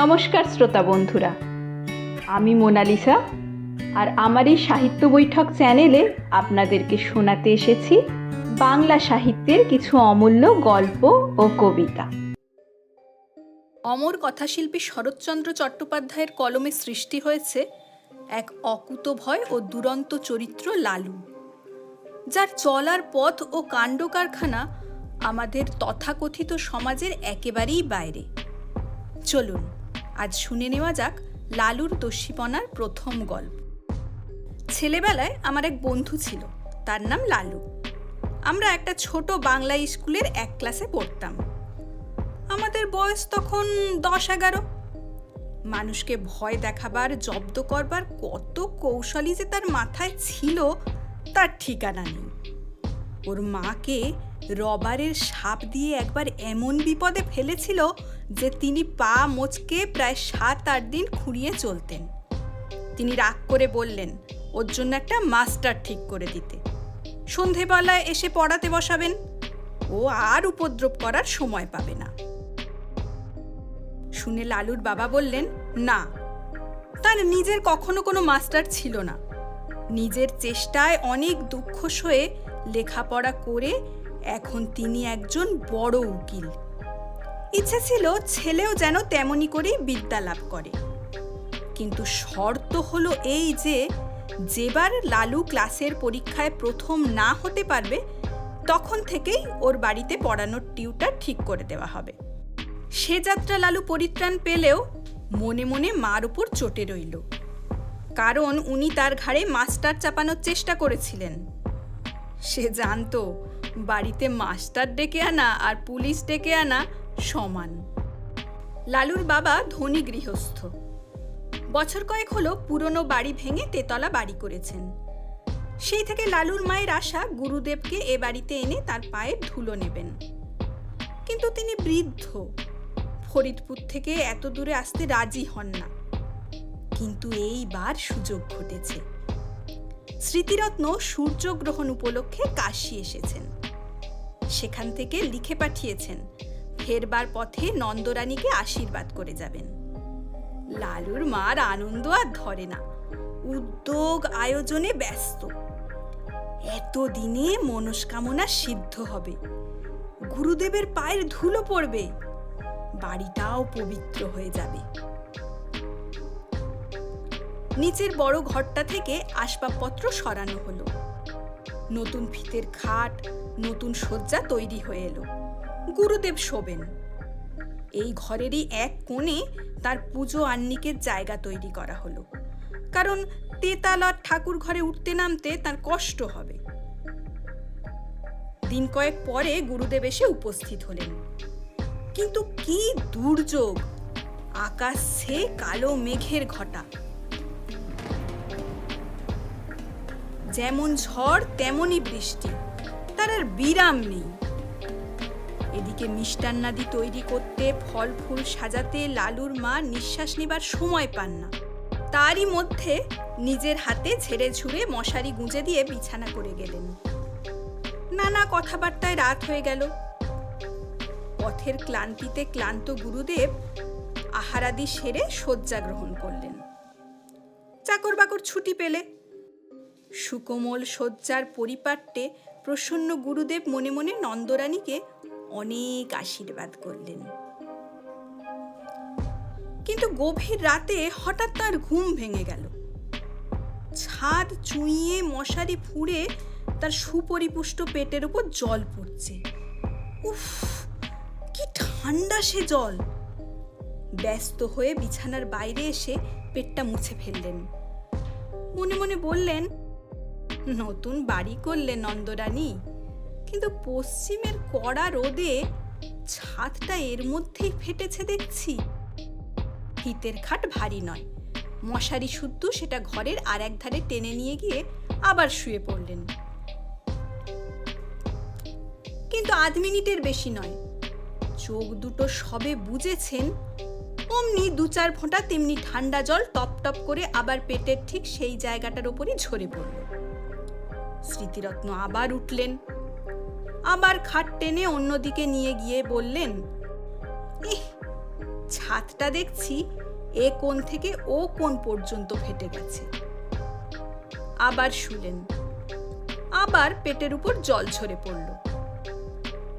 নমস্কার শ্রোতা বন্ধুরা। আমি মোনালিসা, আর আমার এই সাহিত্য বৈঠক চ্যানেলে আপনাদেরকে শোনাতে এসেছি বাংলা সাহিত্যের কিছু অমূল্য গল্প ও কবিতা। অমর কথাশিল্পী শরৎচন্দ্র চট্টোপাধ্যায়ের কলমে সৃষ্টি হয়েছে এক অকুতভয় ও দুরন্ত চরিত্র লালু, যার চলার পথ ও কাণ্ড কারখানা আমাদের তথাকথিত সমাজের একেবারেই বাইরে। চলুন আজ শুনে নেওয়া যাক লালুর দস্যিপনার প্রথম গল্প। ছেলেবেলায় আমার এক বন্ধু ছিল, তার নাম লালু। আমরা একটা ছোট বাংলা স্কুলের এক ক্লাসে পড়তাম। আমাদের বয়স তখন দশ এগারো। মানুষকে ভয় দেখাবার, জব্দ করবার কত কৌশলই যে তার মাথায় ছিল, তার ঠিকানা নেই। ওর মাকে রবারের সাপ দিয়ে একবার এমন বিপদে ফেলেছিল যে তিনি পা মোচকে প্রায় সাত আট দিন খুঁড়িয়ে চলতেন। তিনি রাগ করে বললেন, ওর জন্য একটা মাস্টার ঠিক করে দিতে। সন্ধেবেলায় এসে পড়াতে বসাবেন। ও আর উপদ্রব করার সময় পাবে না। শুনে লালুর বাবা বললেন, না, তার নিজের কখনো কোনো মাস্টার ছিল না। নিজের চেষ্টায় অনেক দুঃখ সয়ে লেখাপড়া করে এখন তিনি একজন বড় উকিল। ইচ্ছে ছিল ছেলেও যেন তেমনি করেই বিদ্যা লাভ করে। কিন্তু শর্ত হলো এই যে, যেবার লালু ক্লাসের পরীক্ষায় প্রথম না হতে পারবে, তখন থেকেই ওর বাড়িতে পড়ানোর টিউটার ঠিক করে দেওয়া হবে। সে যাত্রা লালু পরিত্রাণ পেলেও মনে মনে মার উপর চটে রইল। কারণ উনি তার ঘাড়ে মাস্টার চাপানোর চেষ্টা করেছিলেন। সে জানতো বাড়িতে মাস্টার ডেকে আনা আর পুলিশ ডেকে আনা সমান। লালুর বাবা ধনী গৃহস্থ। বছর কয়েক হলো পুরনো বাড়ি ভেঙে তেতলা বাড়ি করেছেন। সেই থেকে লালুর মায়ের আশা গুরুদেবকে এ বাড়িতে এনে তার পায়ের ধুলো নেবেন। কিন্তু তিনি বৃদ্ধ। ফরিদপুর থেকে এত দূরে আসতে রাজি হন না। কিন্তু এইবার সুযোগ ঘটেছে। স্মৃতিরত্ন সূর্যগ্রহণ উপলক্ষে কাশি এসেছেন। সেখান থেকে লিখে পাঠিয়েছেন, ফেরবার পথে নন্দরানীকে আশীর্বাদ করে যাবেন। লালুর মার আনন্দ আর ধরে না, উদ্যোগ আয়োজনে ব্যস্ত। এতদিনে মনস্কামনা সিদ্ধ হবে, গুরুদেবের পায়ের ধুলো পড়বে, বাড়িটাও পবিত্র হয়ে যাবে। নিচের বড় ঘরটা থেকে আসবাবপত্র সরানো হলো। নতুন ফিতের খাট, নতুন শয্যা তৈরি হয়ে এলো। গুরুদেব শোবেন। এই ঘরেরই এক কোণে তার পুজো আন্নিকের জায়গা তৈরি করা হলো। কারণ তেতালার ঠাকুর ঘরে উঠতে নামতে তার কষ্ট হবে। দিন কয়েক পরে গুরুদেব এসে উপস্থিত হলেন। কিন্তু কি দুর্যোগ! আকাশ সে কালো মেঘের ঘটা। যেমন ঝড়, তেমনই বৃষ্টি। তার আর বিরাম নেই। এদিকে মিষ্টান্নাদি তৈরি করতে, ফল ফুল সাজাতে, লালুর মা নিঃশ্বাস নেবার সময় পান না। তারই মধ্যে নিজের হাতে ঝেড়ে ঝুড়ে মশারি গুঁজে দিয়ে বিছানা করে গেলেন। নানা কথাবার্তায় রাত হয়ে গেল। পথের ক্লান্তিতে ক্লান্ত গুরুদেব আহারাদি সেরে শয্যা গ্রহণ করলেন। চাকর বাকর ছুটি পেলে। সুকোমল শয্যার পরিপাট্যে প্রসন্ন গুরুদেব মনে মনে নন্দরানীকে অনেক আশীর্বাদ করলেন। কিন্তু গভীর রাতে হঠাৎ তার ঘুম ভেঙে গেল। ছাদ চুইয়ে মশারি ফুঁড়ে তার সুপরিপুষ্ট পেটের উপর জল পড়ছে। উফ, কি ঠান্ডা সে জল! ব্যস্ত হয়ে বিছানার বাইরে এসে পেটটা মুছে ফেললেন। মনে মনে বললেন নতুন বাড়ি করলে নন্দরানী। কিন্তু পশ্চিমের কড়া রোদে ছাদটা এর মধ্যেই ফেটেছে দেখছি। ফিতের খাট ভারী নয়। মশারি শুদ্ধ সেটা ঘরের আর এক ধারে টেনে নিয়ে গিয়ে আবার শুয়ে পড়লেন। কিন্তু আধ মিনিটের বেশি নয়। চোখ দুটো সবে বুঝেছেন অমনি দু চার ফোঁটা তেমনি ঠান্ডা জল টপ টপ করে আবার পেটের ঠিক সেই জায়গাটার ওপরই ঝরে পড়ল। স্মৃতিরত্ন আবার উঠলেন। আবার খাট টেনে অন্যদিকে নিয়ে গিয়ে বললেন, ইহ, ছাদটা দেখছি, এ কোণ থেকে ও কোণ পর্যন্ত ফেটে গেছে। আবার শুলেন। আবার পেটের উপর জল ঝরে পড়ল।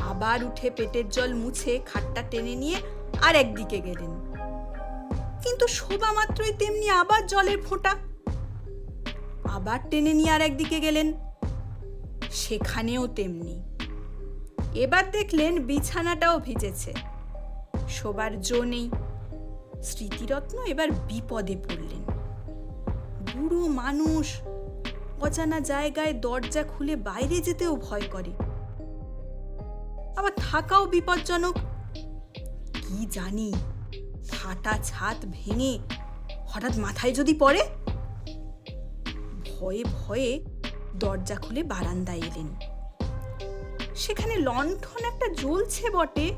আবার উঠে পেটের জল মুছে খাটটা টেনে নিয়ে আর একদিকে গেলেন। কিন্তু শোভা মাত্রই তেমনি আবার জলের ফোঁটা। আবার টেনে নিয়ে আর একদিকে গেলেন। সেখানেও তেমনি। এবার দেখলেন বিছানাটাও ভিজেছে। শোবার জো নেই। স্মৃতিরত্ন এবার বিপদে পড়লেন। বুড়ো মানুষ অজানা জায়গায় দরজা খুলে বাইরে যেতেও ভয় করে। আবার থাকাও বিপজ্জনক। কি জানি ফাটা ছাদ ভেঙে হঠাৎ মাথায় যদি পড়ে? ভয়ে ভয়ে দরজা খুলে বারান্দায় এলেন। সেখানে লণ্ঠন একটা জ্বলছে বটে,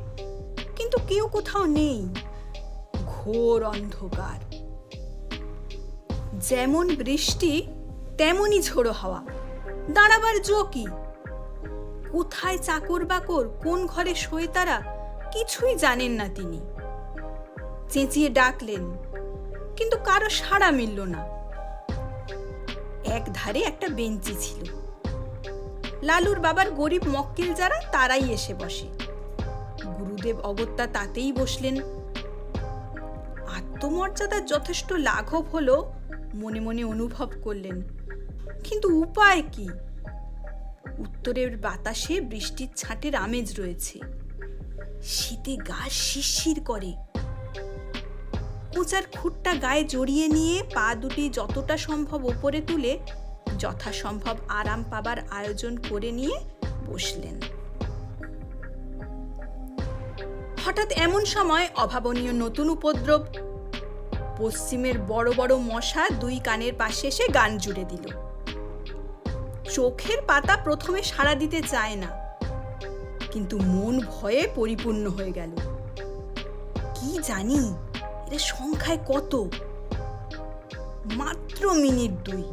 কিন্তু কেউ কোথাও নেই। ঘোর অন্ধকার। যেমন বৃষ্টি তেমনই ঝোড়ো হাওয়া। দাঁড়াবার জো কি? কোথায় চাকর বাকর, কোন ঘরে শোয় তারা, কিছুই জানেন না তিনি। চেঁচিয়ে ডাকলেন, কিন্তু কারও সাড়া মিলল না। এক ধারে একটা বেঞ্চি ছিল। লালুর বাবার গরিব মক্কেল যারা, তারাই এসে বসে। গুরুদেব অগত্যা তাতেই বসলেন। আত্মমর্যাদার যথেষ্ট লাঘব হলো, মনে মনে অনুভব করলেন। কিন্তু উপায় কি? উত্তরের বাতাসে বৃষ্টির ছাঁটের আমেজ রয়েছে। শীতে গা শিরশির করে। কোচার খুঁটটা গায়ে জড়িয়ে নিয়ে পা দুটি যতটা সম্ভব ওপরে তুলে যথাসম্ভব আরাম পাবার আয়োজন করে নিয়ে বসলেন। হঠাৎ এমন সময় অভাবনীয় নতুন উপদ্রব পশ্চিমের বড় বড় মশা দুই কানের পাশে এসে গান জুড়ে দিল। চোখের পাতা প্রথমে সাড়া দিতে চায় না, কিন্তু মন ভয়ে পরিপূর্ণ হয়ে গেল। কি জানি এর সংখ্যায় কত? মাত্র মিনিট দুই।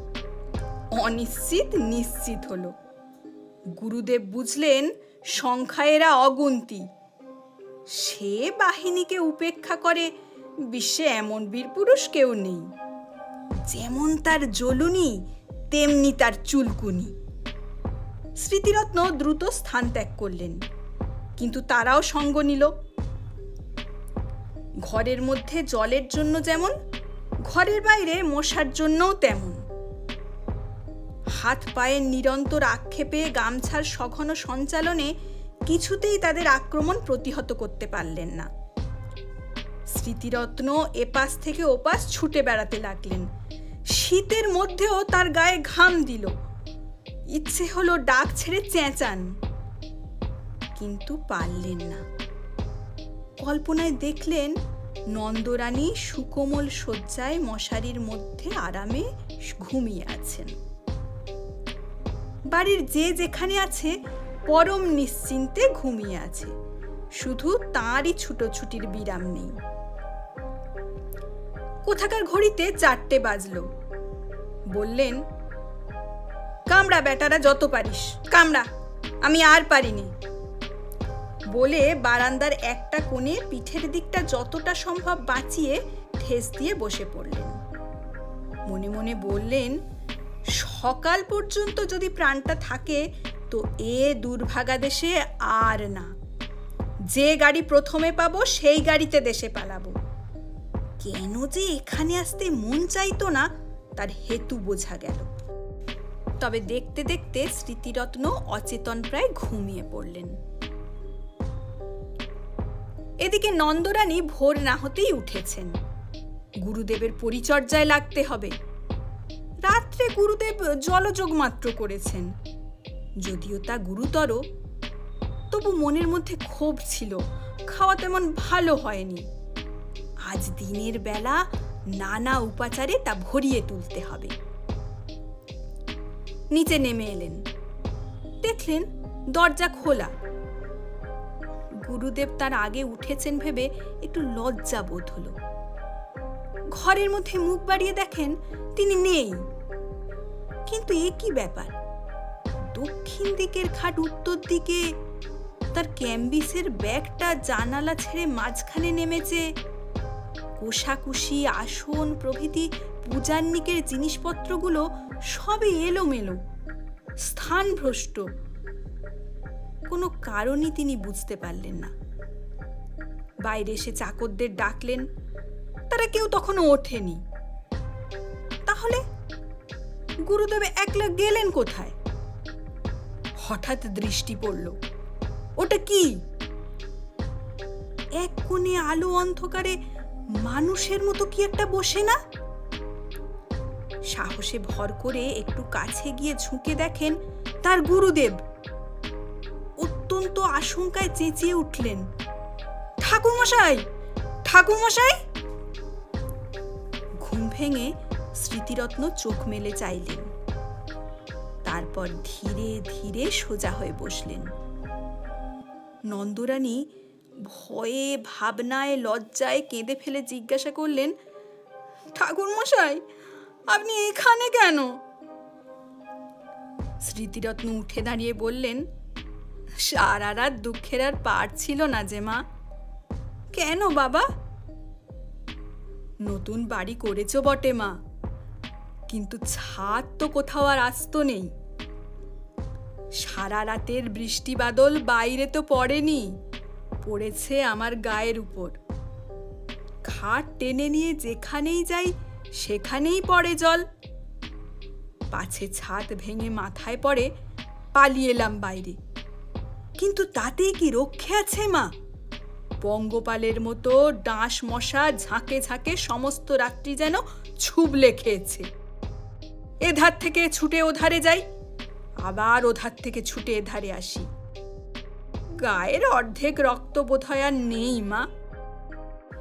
অনিশ্চিত নিশ্চিত হলো। গুরুদেব বুঝলেন সংখ্যা এরা অগুন্তি। সে বাহিনীকে উপেক্ষা করে বিশ্বে এমন বীরপুরুষ কেউ নেই। যেমন তার জ্বলুনি তেমনি তার চুলকুনি। স্মৃতিরত্ন দ্রুত স্থান ত্যাগ করলেন, কিন্তু তারাও সঙ্গ নিল। ঘরের মধ্যে জলের জন্য যেমন, ঘরের বাইরে মশার জন্যও তেমন। হাত পায়ের নিরন্তর আক্ষেপে গামছার সঘন সঞ্চালনে কিছুতেই তাদের আক্রমণ প্রতিহত করতে পারলেন না। স্মৃতিরত্ন এপাশ থেকে ওপাশ ছুটে বেড়াতে লাগলেন। শীতের মধ্যেও তার গায়ে ঘাম দিল। ইচ্ছে হলো ডাক ছেড়ে চেঁচান। কিন্তু পারলেন না। কল্পনায় দেখলেন নন্দরানী সুকোমল শয্যায় মশারির মধ্যে আরামে ঘুমিয়ে আছেন। বাড়ির যে যেখানে আছে, পরম নিশ্চিন্তে ঘুমিয়ে আছে। শুধু তাঁরই ছুটোছুটির বিরাম নেই। কোথাকার ঘড়িতে চারটে বাজলো। বললেন, কামড়া বেটারা, যত পারিস। কামড়া, আমি আর পারিনি। বলে বারান্দার একটা কোণে পিঠের দিকটা যতটা সম্ভব বাঁচিয়ে ঠেস দিয়ে বসে পড়লেন। মনে মনে বললেন, সকাল পর্যন্ত যদি প্রাণটা থাকে, তো এ দুর্ভাগা দেশে আর না। যে গাড়ি প্রথমে পাবো, সেই গাড়িতে দেশে পালাবো। কেন যে এখানে আসতে মন চাইতো না, তার হেতু বোঝা গেল। তবে দেখতে দেখতে স্মৃতিরত্ন অচেতন প্রায় ঘুমিয়ে পড়লেন। এদিকে নন্দরানী ভোর না হতেই উঠেছেন। গুরুদেবের পরিচর্যায় লাগতে হবে। রাত্রে গুরুদেব জলযোগ মাত্র করেছেন। যদিও তা গুরুতর, তবু মনের মধ্যে ক্ষোভ ছিল। খাওয়া তেমন ভালো হয়নি। আজ দিনের বেলা নানা উপাচারে তা ভরিয়ে তুলতে হবে। নিচে নেমে এলেন। দেখলেন দরজা খোলা। গুরুদেব তার আগে উঠেছেন ভেবে একটু লজ্জা বোধ হলো। ঘরের মধ্যে মুখ বাড়িয়ে দেখেন তিনি নেই। কিন্তু এ কি ব্যাপার? দক্ষিণ দিকের খাট উত্তর দিকে তার ক্যাম্বিসের ব্যাগটা জানালা ছেড়ে মাঝখানে নেমেছে। কোষাকুষি, আসন, প্রভৃতি পূজান্নিকের জিনিসপত্রগুলো সবই এলোমেলো। স্থানভ্রষ্ট। কোনো কারণই তিনি বুঝতে পারলেন না। বাইরে এসে চাকরদের ডাকলেন, তারা কেউ তখনও ওঠেনি। তাহলে গুরুদেব একলা গেলেন কোথায়? হঠাৎ দৃষ্টি পড়ল, ওটা কি? এক কোণে আলো অন্ধকারে মানুষের মতো কি একটা বসে না? সাহসে ভর করে একটু কাছে গিয়ে ঝুঁকে দেখেন তার গুরুদেব। অত্যন্ত আশঙ্কায় চেঁচিয়ে উঠলেন। ঠাকুরমশাই ঠাকুরমশাই! ঘুম ভেঙে স্মৃতিরত্ন চোখ মেলে চাইলেন। তারপর ধীরে ধীরে সোজা হয়ে বসলেন। নন্দরানী ভয়ে, ভাবনায়, লজ্জায় কেঁদে ফেলে জিজ্ঞাসা করলেন, ঠাকুরমশাই, আপনি এখানে কেন? স্মৃতিরত্ন উঠে দাঁড়িয়ে বললেন সারা রাত দুঃখের আর পার ছিল না যে মা। কেন বাবা? নতুন বাড়ি করেছ বটে মা। কিন্তু ছাদ তো কোথাও আর আস্ত নেই। সারা রাতের বৃষ্টি বাদল বাইরে তো পড়েনি, পড়েছে আমার গায়ের উপর। খাট টেনে নিয়ে যেখানেই যাই, সেখানেই পড়ে জল। পাছে ছাদ ভেঙে মাথায় পড়ে, পালিয়ে এলাম বাইরে। কিন্তু তাতেই কি রক্ষে আছে, মা? পঙ্গপালের মতো ডাঁশ মশা ঝাঁকে ঝাঁকে সমস্ত রাত্রি যেন ছুবলে খেয়েছে। এধার থেকে ছুটে ওধারে যাই, আবার ওধার থেকে ছুটে এধারে আসি। গায়ের অর্ধেক রক্ত বোধহয় আর নেই, মা।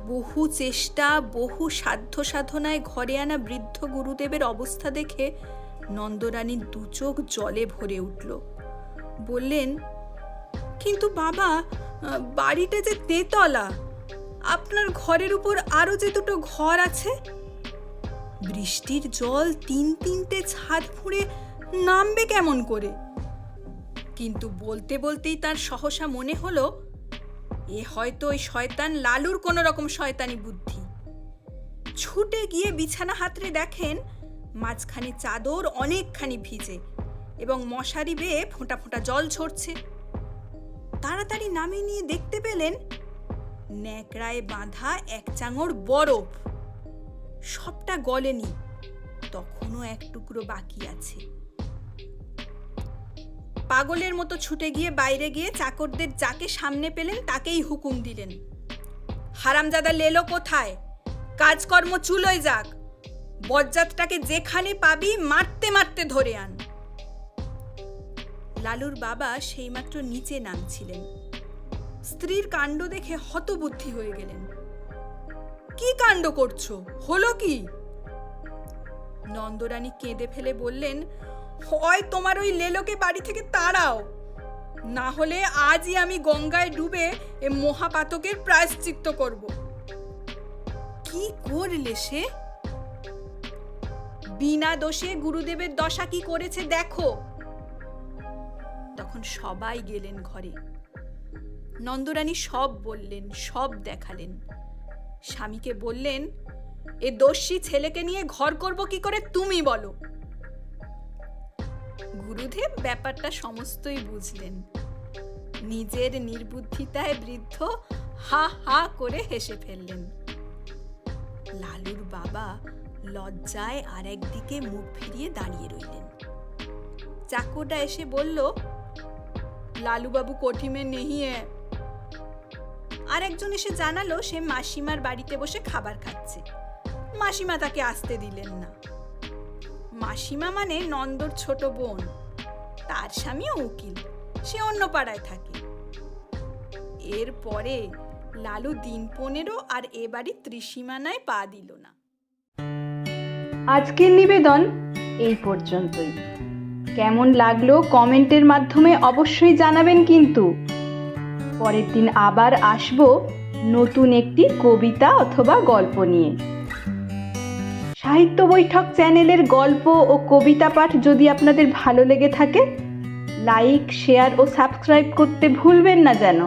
বহু চেষ্টা, বহু সাধ্য সাধনায় ঘরে আনা বৃদ্ধ গুরুদেবের অবস্থা দেখে নন্দরানীর দু চোখ জলে ভরে উঠল। বললেন কিন্তু বাবা বাড়িটা যে তেতলা, আপনার ঘরের উপর আরও যে দুটো ঘর আছে? বৃষ্টির জল তিন তিনটে ছাদ ফুঁড়ে নামবে কেমন করে? কিন্তু বলতে বলতেই তার সহসা মনে হলো, এ হয়তো ওই শয়তান লালুর কোনো রকম শয়তানি বুদ্ধি। ছুটে গিয়ে বিছানা হাতড়ে দেখেন, মাঝখানে চাদর অনেকখানি ভিজে এবং মশারি বেয়ে ফোঁটা ফোঁটা জল ঝরছে। তাড়াতাড়ি নামিয়ে নিয়ে দেখতে পেলেন ন্যাকড়ায় বাঁধা এক চাঙড় বরফ। সবটা গলেনি, তখনও এক টুকরো বাকি আছে। পাগলের মতো ছুটে গিয়ে বাইরে গিয়ে চাকরদের যাকে সামনে পেলেন তাকেই হুকুম দিলেন। হারামজাদা লেলো কোথায়? কাজকর্ম চুলোয় যাক। বজ্জাতটাকে যেখানে পাবি মারতে মারতে ধরে আন। লালুর বাবা সেইমাত্র নিচে নামছিলেন। স্ত্রীর কাণ্ড দেখে হতবুদ্ধি হয়ে গেলেন। কি কাণ্ড করছ? হলো কি? নন্দরানী কেঁদে ফেলে বললেন, হয় তোমার ওই লেলোকে বাড়ি থেকে তাড়াও। না হলে আজই আমি গঙ্গায় ডুবে এ মহাপাতকের প্রায়শ্চিত্ত করব। কি করলে সে? বিনা দোষে গুরুদেবের দশা কি করেছে দেখো। তখন সবাই গেলেন ঘরে। নন্দরানী সব বললেন, সব দেখালেন। স্বামীকে বললেন, এ দস্যি ছেলেকে নিয়ে ঘর করব কি করে তুমি বলো? গুরুদেব ব্যাপারটা সমস্তই বুঝলেন। নিজের নির্বুদ্ধিতায় বৃদ্ধ হা হা করে হেসে ফেললেন। লালুর বাবা লজ্জায় আর একদিকে মুখ ফিরিয়ে দাঁড়িয়ে রইলেন। চাকরটা এসে বলল লালুবাবু কোঠিমে নেহি হ্যায় আর একজন এসে জানালো, সে মাসিমার বাড়িতে বসে খাবার খাচ্ছে। মাসিমা তাকে আসতে দিলেন না। মাসিমা মানে নন্দর ছোট বোন। তার স্বামীও উকিল। সে অন্য পাড়ায় থাকে। এরপরে লালু দিন পনেরো আর এ বাড়ির ত্রিসীমানায় পা দিল না। আজকের নিবেদন এই পর্যন্তই। কেমন লাগল কমেন্টের মাধ্যমে অবশ্যই জানাবেন কিন্তু। পরের দিন আবার আসব নতুন একটি কবিতা অথবা গল্প নিয়ে। সাহিত্য বৈঠক চ্যানেলের গল্প ও কবিতা পাঠ যদি আপনাদের ভালো লেগে থাকে, লাইক, শেয়ার ও সাবস্ক্রাইব করতে ভুলবেন না যেন।